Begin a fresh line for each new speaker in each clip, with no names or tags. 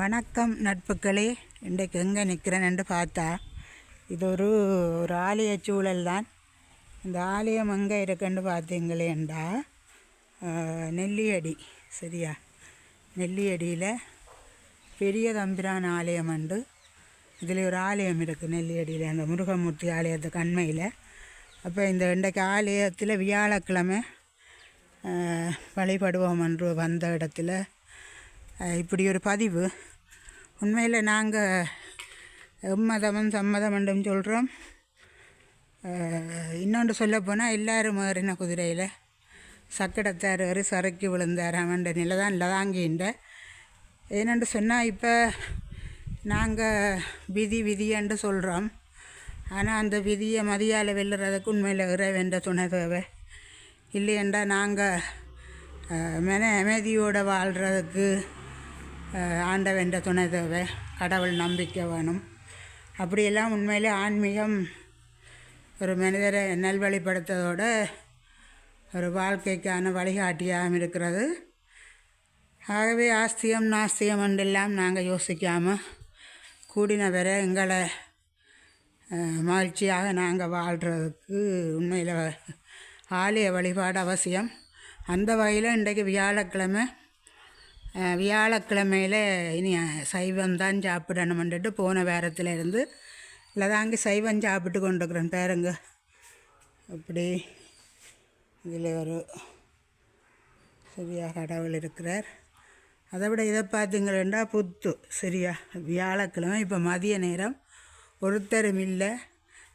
வணக்கம் நட்புகளே. இன்றைக்கு எங்கே நிற்கிறேன்னு பார்த்தா இது ஒரு ஒரு ஆலய சூழல் தான். இந்த ஆலயம் எங்கே இருக்குன்னு பார்த்தீங்களேண்டா நெல்லியடி சரியா? நெல்லியடியில் பெரிய தம்பிரான் ஆலயம் உண்டு. இதில் ஒரு ஆலயம் இருக்குது நெல்லியடியில் அந்த முருகமூர்த்தி ஆலயத்து கண்மையில். அப்போ இந்த இன்றைக்கு ஆலயத்தில் வியாழக்கிழமை வழிபடுவோம் என்று வந்த இடத்துல இப்படி ஒரு பதிவு. உண்மையில் நாங்கள் எம்மதமும் சம்மதம் சொல்கிறோம் இன்னொன்று சொல்லப்போனால் எல்லாரும் ஏறின குதிரையில் சக்கடத்தார் ஏறி சறுக்கி விழுந்தார். அவன்ட நிலை தான் லதாங்கின்ற ஏனென்று சொன்னால் இப்போ நாங்கள் விதி விதியன்று சொல்கிறோம் ஆனால் அந்த விதியை மதியால் வெல்லுறதுக்கு உண்மையில் இறைவென்ற துணை தேவை. இல்லையென்றால் நாங்கள் மன அமைதியோடு வாழ்கிறதுக்கு ஆண்டவென்ற துணை தேவை கடவுள் நம்பிக்கை வேணும். அப்படியெல்லாம் உண்மையிலே ஆன்மீகம் ஒரு மனிதரை நல்வழிப்படுத்ததோட ஒரு வாழ்க்கைக்கான வழிகாட்டியாகவும் இருக்கிறது. ஆகவே ஆஸ்தியம் நாஸ்தியம் என்றெல்லாம் நாங்கள் யோசிக்காமல் கூடின வர எங்களை மகிழ்ச்சியாக நாங்கள் வாழ்கிறதுக்கு உண்மையில் ஆலய வழிபாடு அவசியம். அந்த வகையில் இன்றைக்கு வியாழக்கிழமை வியாழக்கிழமையில் இனி சைவம் தான் சாப்பிடணுமென்றுட்டு போன வாரத்தில் இருந்து இல்லைதாங்க சைவம் சாப்பிட்டு கொண்டுக்கிறேன் பேருங்க. அப்படி இதில் ஒரு சரியா கடவுள் இருக்கிறார். அதை விட இதை பார்த்தீங்களா புத்து சரியா? வியாழக்கிழமை இப்போ மதிய நேரம். ஒருத்தரும் இல்லை.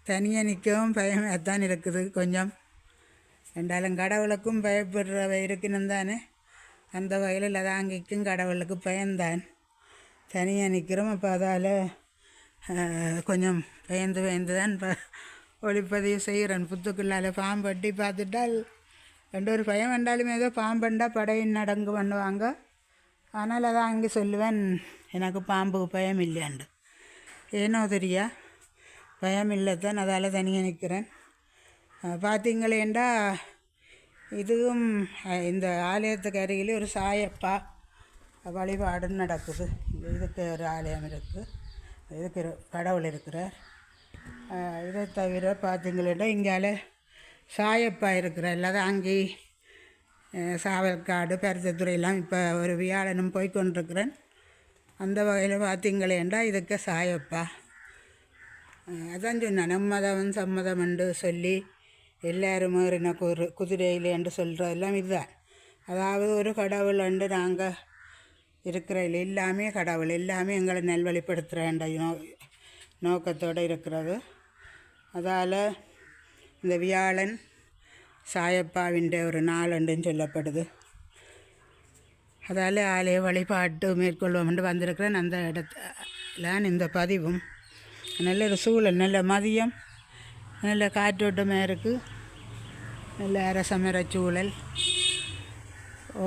தனியாக நிற்கவும் பயமாக தான் இருக்குது கொஞ்சம். ரெண்டாலும் கடவுளுக்கும் பயப்படுறவ இருக்கணும் தானே. அந்த வகையில் லதாங்கிக்கும் கடவுளுக்கு பயந்தான். தனியாக நிற்கிறோம் அப்போ அதால் கொஞ்சம் பயந்து பயந்து தான் இப்போ ஒளிப்பதிவு செய்கிறேன் புத்துக்குள்ளால் பாம்பட்டி பார்த்துட்டால் ரெண்டு ஒரு பயம் வந்தாலும் ஏதோ பாம்பண்டா படையின் நடங்கு பண்ணுவாங்க. ஆனால் அதான் அங்கே சொல்லுவேன் எனக்கு பாம்புக்கு பயம் இல்லையாண்டு. ஏனோ தெரியா பயம் இல்லை தான் அதால் தனியாக நிற்கிறேன் பார்த்தீங்களேண்டா இதுவும் இந்த ஆலயத்துக்கு அருகிலே ஒரு சாயப்பா வழிபாடு நடக்குது. இதுக்கு ஒரு ஆலயம் இருக்குது இதுக்கு ஒரு கடவுள் இருக்கிறார். இதை தவிர பார்த்தீங்களேண்டா இங்கால சாயப்பா இருக்கிற இல்லாத அங்கே சாவல்காடு பருத்தத்துறையெல்லாம் இப்போ ஒரு வியாழனும் போய்கொண்டிருக்கிறேன் அந்த வகையில் பார்த்தீங்களேண்டா இதுக்கு சாயப்பா. அதான் சொன்னேன். நம்மதம் சம்மதம் என்று சொல்லி எல்லாரும் ஏறின குரு குதிரையில் என்று சொல்கிறதெல்லாம் இதுதான். அதாவது ஒரு கடவுள் என்று நாங்கள் இருக்கிறதில் எல்லாமே கடவுள் எல்லாமே எங்களை நல்வழிப்படுத்துகிற நோ நோக்கத்தோடு இருக்கிறது. அதால் இந்த வியாழன் சாயப்பாவின் ஒரு நாளண்டுன்னு சொல்லப்படுது. அதால் ஆலய வழிபாட்டு மேற்கொள்வோம் என்று வந்திருக்கிறேன். அந்த இடத்துல இந்த பதிவும் நல்ல ஒரு சூழல் நல்ல மதியம். நல்ல காற்றோட்டமாக இருக்குது நல்ல அரசமர சூழல்.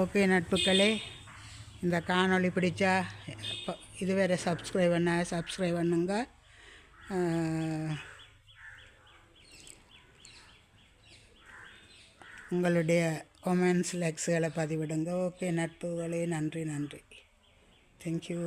ஓகே நட்புகளே இந்த காணொளி பிடிச்சா இதுவரை சப்ஸ்கிரைப் பண்ண சப்ஸ்கிரைப் பண்ணுங்க. உங்களுடைய கொமெண்ட்ஸ் லைக்ஸுகளை பதிவிடுங்க. ஓகே நட்புகளே நன்றி நன்றி. தேங்க்யூ